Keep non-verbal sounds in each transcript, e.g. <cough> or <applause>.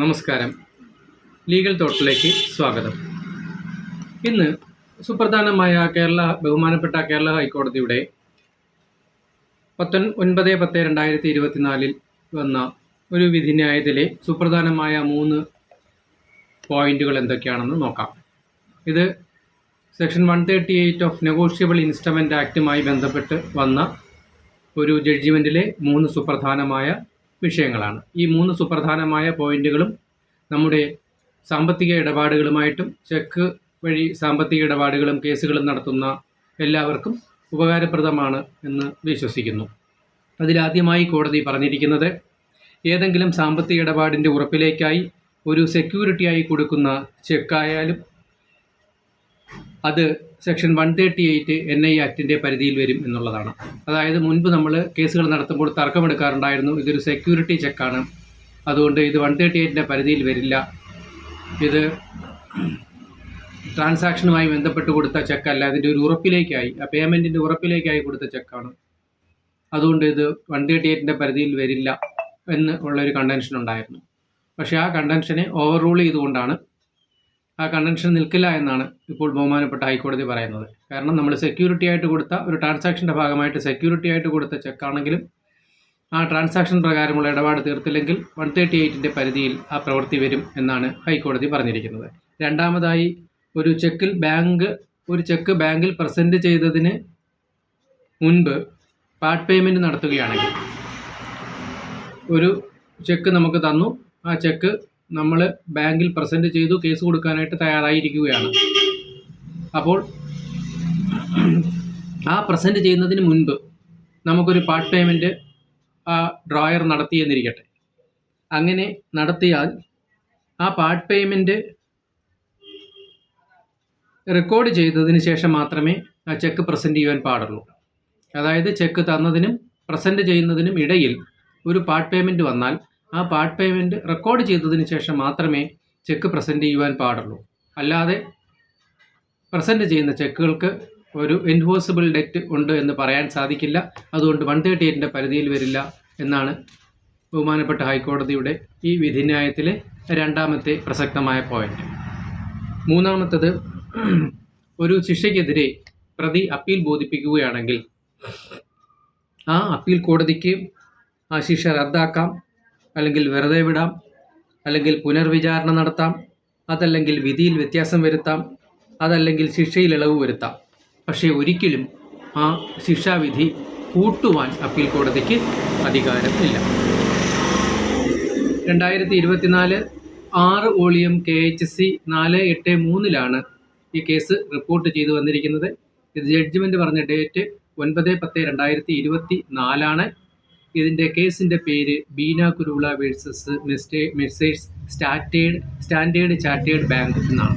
നമസ്കാരം. ലീഗൽ തോട്ടിലേക്ക് സ്വാഗതം. ഇന്ന് സുപ്രധാനമായ കേരള ബഹുമാനപ്പെട്ട കേരള ഹൈക്കോടതിയുടെ പത്തൊൻ ഒൻപത് പത്ത് രണ്ടായിരത്തി ഇരുപത്തിനാലിൽ വന്ന ഒരു വിധിന്യായത്തിലെ സുപ്രധാനമായ മൂന്ന് പോയിന്റുകൾ എന്തൊക്കെയാണെന്ന് നോക്കാം. ഇത് section one thirty eight of negotiable instrument ആക്റ്റുമായി ബന്ധപ്പെട്ട് വന്ന ഒരു ജഡ്ജിമെന്റിലെ മൂന്ന് സുപ്രധാനമായ വിഷയങ്ങളാണ്. ഈ മൂന്ന് സുപ്രധാനമായ പോയിന്റുകളും നമ്മുടെ സാമ്പത്തിക ഇടപാടുകളുമായിട്ടും ചെക്ക് വഴി സാമ്പത്തിക ഇടപാടുകളും കേസുകളും നടത്തുന്ന എല്ലാവർക്കും ഉപകാരപ്രദമാണ് എന്ന് വിശ്വസിക്കുന്നു. അതിലാദ്യമായി കോടതി പറഞ്ഞിരിക്കുന്നത് ഏതെങ്കിലും സാമ്പത്തിക ഇടപാടിന്റെ ഉറപ്പിലേക്കായി ഒരു സെക്യൂരിറ്റിയായി കൊടുക്കുന്ന ചെക്കായാലും അത് section one thirty eight N I ആക്ടിന്റെ പരിധിയിൽ വരും എന്നുള്ളതാണ്. അതായത് മുൻപ് നമ്മൾ കേസുകൾ നടത്തുമ്പോൾ തർക്കമെടുക്കാറുണ്ടായിരുന്നു. ഇതൊരു സെക്യൂരിറ്റി ചെക്കാണ് അതുകൊണ്ട് ഇത് വൺ തേർട്ടി എയ്റ്റിന്റെ പരിധിയിൽ വരില്ല. ഇത് ട്രാൻസാക്ഷനുമായി ബന്ധപ്പെട്ട് കൊടുത്ത ചെക്കല്ല അതിന്റെ ഒരു ഉറപ്പിലേക്കായി ആ പേയ്മെന്റിന്റെ ഉറപ്പിലേക്കായി കൊടുത്ത ചെക്കാണ് അതുകൊണ്ട് ഇത് വൺ തേർട്ടി എയ്റ്റിന്റെ പരിധിയിൽ വരില്ല എന്ന് ഉള്ളൊരു കണ്ടൻഷൻ ഉണ്ടായിരുന്നു. പക്ഷേ ആ കണ്ടൻഷനെ ഓവർ റൂൾ ചെയ്തുകൊണ്ടാണ് ആ കണ്ടൻഷൻ നിൽക്കില്ല എന്നാണ് ഇപ്പോൾ ബഹുമാനപ്പെട്ട ഹൈക്കോടതി പറയുന്നത്. കാരണം നമ്മൾ സെക്യൂരിറ്റി ആയിട്ട് കൊടുത്ത ഒരു ട്രാൻസാക്ഷന്റെ ഭാഗമായിട്ട് സെക്യൂരിറ്റി ആയിട്ട് കൊടുത്ത ചെക്കാണെങ്കിലും ആ ട്രാൻസാക്ഷൻ പ്രകാരമുള്ള ഇടപാട് തീർത്തില്ലെങ്കിൽ വൺ തേർട്ടി എയ്റ്റിന്റെ പരിധിയിൽ ആ പ്രവൃത്തി വരും എന്നാണ് ഹൈക്കോടതി പറഞ്ഞിരിക്കുന്നത്. രണ്ടാമതായി ഒരു ചെക്കിൽ ബാങ്ക് ഒരു ചെക്ക് ബാങ്കിൽ പ്രസന്റ് ചെയ്തതിന് മുൻപ് പാർട്ട് പേയ്മെന്റ് നടത്തുകയാണെങ്കിൽ ഒരു ചെക്ക് നമുക്ക് തന്നു. ആ ചെക്ക് നമ്മൾ ബാങ്കിൽ പ്രസന്റ് ചെയ്തു കേസ് കൊടുക്കാനായിട്ട് തയ്യാറായിരിക്കുകയാണ്. അപ്പോൾ ആ പ്രസന്റ് ചെയ്യുന്നതിന് മുൻപ് നമുക്കൊരു പാർട്ട് പേയ്മെന്റ് ആ ഡ്രോയർ നടത്തി എന്നിരിക്കട്ടെ. അങ്ങനെ നടത്തിയാൽ ആ പാർട്ട് പേയ്മെന്റ് റെക്കോർഡ് ചെയ്തതിന് ശേഷം മാത്രമേ ആ ചെക്ക് പ്രസന്റ് ചെയ്യുവാൻ പാടുള്ളൂ. അതായത് ചെക്ക് തന്നതിനും പ്രസന്റ് ചെയ്യുന്നതിനും ഇടയിൽ ഒരു പാർട്ട് പേയ്മെന്റ് വന്നാൽ ആ പാർട്ട് പേയ്മെന്റ് റെക്കോർഡ് ചെയ്തതിന് ശേഷം മാത്രമേ ചെക്ക് പ്രസന്റ് ചെയ്യുവാൻ പാടുള്ളൂ. അല്ലാതെ പ്രസന്റ് ചെയ്യുന്ന ചെക്കുകൾക്ക് ഒരു എൻഫോഴ്സിബിൾ ഡെറ്റ് ഉണ്ട് എന്ന് പറയാൻ സാധിക്കില്ല. അതുകൊണ്ട് വൺ തേർട്ടി എയ്റ്റിന്റെ പരിധിയിൽ വരില്ല എന്നാണ് ബഹുമാനപ്പെട്ട ഹൈക്കോടതിയുടെ ഈ വിധിന്യായത്തിലെ രണ്ടാമത്തെ പ്രസക്തമായ പോയിന്റ് മൂന്നാമത്തത് ഒരു ശിക്ഷയ്ക്കെതിരെ പ്രതി അപ്പീൽ ബോധിപ്പിക്കുകയാണെങ്കിൽ ആ അപ്പീൽ കോടതിക്ക് ആ ശിക്ഷ റദ്ദാക്കാം. അല്ലെങ്കിൽ വെറുതെ വിടാം. അല്ലെങ്കിൽ പുനർവിചാരണ നടത്താം. അതല്ലെങ്കിൽ വിധിയിൽ വ്യത്യാസം വരുത്താം. അതല്ലെങ്കിൽ ശിക്ഷയിൽ ഇളവ് വരുത്താം. പക്ഷേ ഒരിക്കലും ആ ശിക്ഷാവിധി കൂട്ടുവാൻ അപ്പീൽ കോടതിക്ക് അധികാരമില്ല. രണ്ടായിരത്തി ഇരുപത്തിനാല് ആറ് വോളിയം കെ എച്ച് സി നാല് എട്ട് മൂന്നിലാണ് ഈ കേസ് റിപ്പോർട്ട് ചെയ്തു വന്നിരിക്കുന്നത്. ഇത് ജഡ്ജ്മെന്റ് പറഞ്ഞ ഡേറ്റ് ഒൻപത് പത്ത് രണ്ടായിരത്തി ഇരുപത്തി നാലാണ് ഇതിന്റെ കേസിന്റെ പേര് ബീന കുരുള വേഴ്സസ് മെസ്റ്റേ മെസ്സേഴ്സ് സ്റ്റാറ്റേഡ് സ്റ്റാൻഡേർഡ് ചാർട്ടേഡ് ബാങ്ക് എന്നാണ്.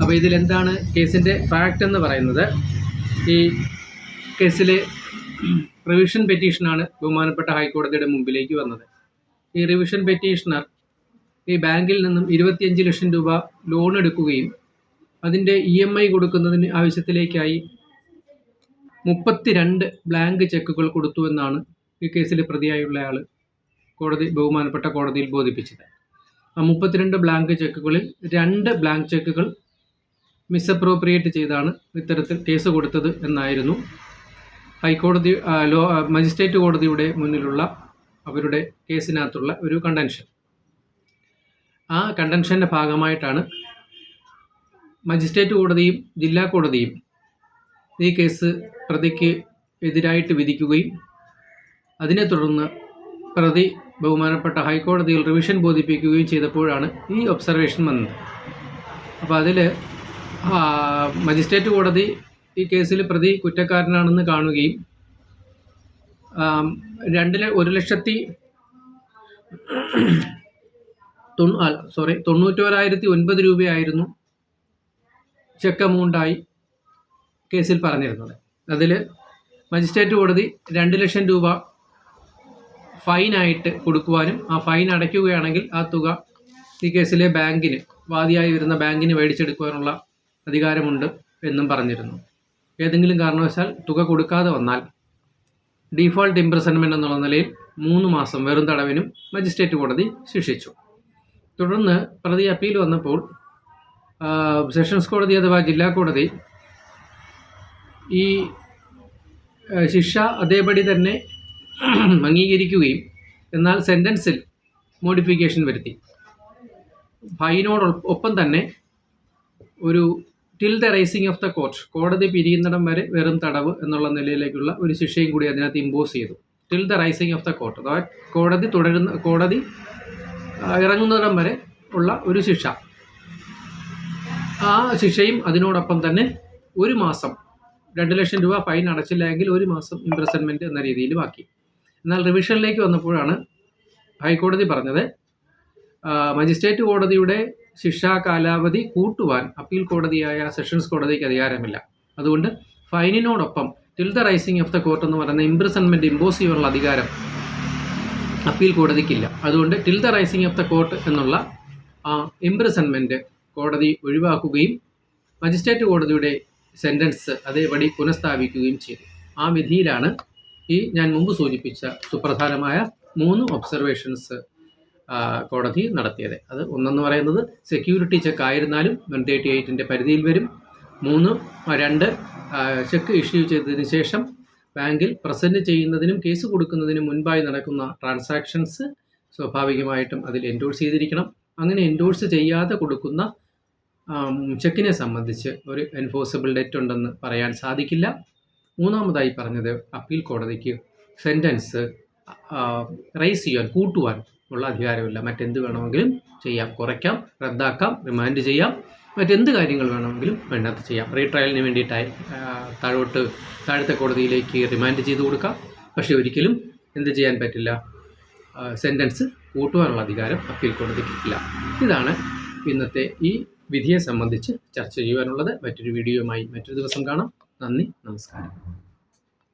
അപ്പോൾ ഇതിലെന്താണ് കേസിന്റെ ഫാക്റ്റ് എന്ന് പറയുന്നത്? ഈ കേസിലെ റിവിഷൻ പെറ്റീഷനാണ് ബഹുമാനപ്പെട്ട ഹൈക്കോടതിയുടെ മുമ്പിലേക്ക് വന്നത്. ഈ റിവിഷൻ പെറ്റീഷണർ ഈ ബാങ്കിൽ നിന്നും ഇരുപത്തിയഞ്ച് ലക്ഷം രൂപ ലോൺ എടുക്കുകയും അതിന്റെ ഇ എം ഐ കൊടുക്കുന്നതിന് ആവശ്യത്തിലേക്കായി മുപ്പത്തിരണ്ട് ബ്ലാങ്ക് ചെക്കുകൾ കൊടുത്തു എന്നാണ് ഈ കേസിൽ പ്രതിയായുള്ള ആൾ കോടതി ബഹുമാനപ്പെട്ട കോടതിയിൽ ബോധിപ്പിച്ചത്. ആ മുപ്പത്തിരണ്ട് ബ്ലാങ്ക് ചെക്കുകളിൽ രണ്ട് ബ്ലാങ്ക് ചെക്കുകൾ മിസ്അപ്രോപ്രിയേറ്റ് ചെയ്താണ് ഇത്തരത്തിൽ കേസ് കൊടുത്തത് എന്നായിരുന്നു. ഹൈക്കോടതി ലോ മജിസ്ട്രേറ്റ് കോടതിയുടെ മുന്നിലുള്ള അവരുടെ കേസിനകത്തുള്ള ഒരു കണ്ടൻഷൻ ആ കണ്ടൻഷന്റെ ഭാഗമായിട്ടാണ് മജിസ്ട്രേറ്റ് കോടതിയും ജില്ലാ കോടതിയും ഈ കേസ് പ്രതിക്ക് എതിരായിട്ട് വിധിക്കുകയും അതിനെ തുടർന്ന് പ്രതി ബഹുമാനപ്പെട്ട ഹൈക്കോടതിയിൽ റിവിഷൻ ബോധിപ്പിക്കുകയും ചെയ്തപ്പോഴാണ് ഈ ഒബ്സർവേഷൻ വന്നത്. അപ്പോൾ അതിൽ മജിസ്ട്രേറ്റ് കോടതി ഈ കേസിൽ പ്രതി കുറ്റക്കാരനാണെന്ന് കാണുകയും രണ്ടിലെ ഒരു ലക്ഷത്തി സോറി തൊണ്ണൂറ്റോരായിരത്തി ഒൻപത് രൂപയായിരുന്നു ചെക്ക് എമൗണ്ടായി കേസിൽ പറഞ്ഞിരുന്നത്. അതിൽ മജിസ്ട്രേറ്റ് കോടതി രണ്ട് ലക്ഷം രൂപ ഫൈനായിട്ട് കൊടുക്കുവാനും ആ ഫൈൻ അടയ്ക്കുകയാണെങ്കിൽ ആ തുക ഈ കേസിലെ ബാങ്കിന് വാദിയായി വരുന്ന ബാങ്കിന് മേടിച്ചെടുക്കുവാനുള്ള അധികാരമുണ്ട് എന്നും പറഞ്ഞിരുന്നു. ഏതെങ്കിലും കാരണവശാൽ തുക കൊടുക്കാതെ വന്നാൽ ഡീഫോൾട്ട് ഇംപ്രസൺമെന്റ് എന്നുള്ള നിലയിൽ മൂന്ന് മാസം വെറും തടവിനും മജിസ്ട്രേറ്റ് കോടതി ശിക്ഷിച്ചു. തുടർന്ന് പ്രതി അപ്പീൽ വന്നപ്പോൾ സെഷൻസ് കോടതി അഥവാ ജില്ലാ കോടതി ഈ ശിക്ഷ അതേപടി തന്നെ <clears throat> അംഗീകരിക്കുകയും എന്നാൽ സെന്റൻസിൽ മോഡിഫിക്കേഷൻ വരുത്തി. ഫൈനോട് ഒപ്പം തന്നെ ഒരു till the rising of the court കോടതി പിരിയുന്നിടം വരെ വെറും തടവ് എന്നുള്ള നിലയിലേക്കുള്ള ഒരു ശിക്ഷയും കൂടി അതിനകത്ത് ഇമ്പോസ് ചെയ്തു. Till the rising of the court അഥവാ കോടതി തുടരുന്ന കോടതി ഇറങ്ങുന്നിടം വരെ ഉള്ള ഒരു ശിക്ഷ. ആ ശിക്ഷയും അതിനോടൊപ്പം തന്നെ ഒരു മാസം രണ്ട് ലക്ഷം രൂപ ഫൈൻ അടച്ചില്ല എങ്കിൽ ഒരു മാസം ഇംപ്രസൺമെന്റ് എന്ന രീതിയിൽ ആക്കി. എന്നാൽ റിവിഷനിലേക്ക് വന്നപ്പോഴാണ് ഹൈക്കോടതി പറഞ്ഞത് മജിസ്ട്രേറ്റ് കോടതിയുടെ ശിക്ഷാ കാലാവധി കൂട്ടുവാൻ അപ്പീൽ കോടതിയായ സെഷൻസ് കോടതിക്ക് അധികാരമില്ല. അതുകൊണ്ട് ഫൈനിനോടൊപ്പം till the rising of the court എന്ന് പറയുന്ന ഇംപ്രിസൺമെന്റ് ഇമ്പോസ് ചെയ്യാനുള്ള അധികാരം അപ്പീൽ കോടതിക്കില്ല. അതുകൊണ്ട് till the rising of the court എന്നുള്ള ആ ഇംപ്രിസൺമെന്റ് കോടതി ഒഴിവാക്കുകയും മജിസ്ട്രേറ്റ് കോടതിയുടെ സെന്റൻസ് അതേപടി പുനഃസ്ഥാപിക്കുകയും ചെയ്തു. ആ വിധിയിലാണ് ഈ ഞാൻ മുമ്പ് സൂചിപ്പിച്ച സുപ്രധാനമായ മൂന്ന് ഒബ്സർവേഷൻസ് കോടതി നടത്തിയത്. അത് ഒന്നെന്ന് പറയുന്നത് സെക്യൂരിറ്റി ചെക്ക് ആയിരുന്നാലും വൺ തേർട്ടി എയ്റ്റിന്റെ പരിധിയിൽ വരും. മൂന്ന് രണ്ട് ചെക്ക് ഇഷ്യൂ ചെയ്തതിന് ശേഷം ബാങ്കിൽ പ്രസന്റ് ചെയ്യുന്നതിനും കേസ് കൊടുക്കുന്നതിനും മുൻപായി നടക്കുന്ന ട്രാൻസാക്ഷൻസ് സ്വാഭാവികമായിട്ടും അതിൽ എൻഡോഴ്സ് ചെയ്തിരിക്കണം. അങ്ങനെ എൻഡോഴ്സ് ചെയ്യാതെ കൊടുക്കുന്ന ചെക്കിനെ സംബന്ധിച്ച് ഒരു എൻഫോഴ്സബിൾ ഡെറ്റ് ഉണ്ടെന്ന് പറയാൻ സാധിക്കില്ല. മൂന്നാമതായി പറഞ്ഞത് അപ്പീൽ കോടതിക്ക് സെന്റൻസ് റൈസ് ചെയ്യാൻ കൂട്ടുവാൻ ഉള്ള അധികാരമില്ല. മറ്റെന്ത് വേണമെങ്കിലും ചെയ്യാം. കുറയ്ക്കാം റദ്ദാക്കാം റിമാൻഡ് ചെയ്യാം. മറ്റെന്ത് കാര്യങ്ങൾ വേണമെങ്കിലും വേണ്ടത് ചെയ്യാം. റീട്രയലിന് വേണ്ടിയിട്ടായി താഴോട്ട് താഴത്തെ കോടതിയിലേക്ക് റിമാൻഡ് ചെയ്ത് കൊടുക്കാം. പക്ഷേ ഒരിക്കലും എന്ത് ചെയ്യാൻ പറ്റില്ല. സെന്റൻസ് കൂട്ടുവാനുള്ള അധികാരം അപ്പീൽ കോടതിക്ക് ഇല്ല. ഇതാണ് ഇന്നത്തെ ഈ വിധിയെ സംബന്ധിച്ച് ചർച്ച ചെയ്യുവാനുള്ളത്. മറ്റൊരു വീഡിയോയുമായി മറ്റൊരു ദിവസം കാണാം. 何なんですか？ね。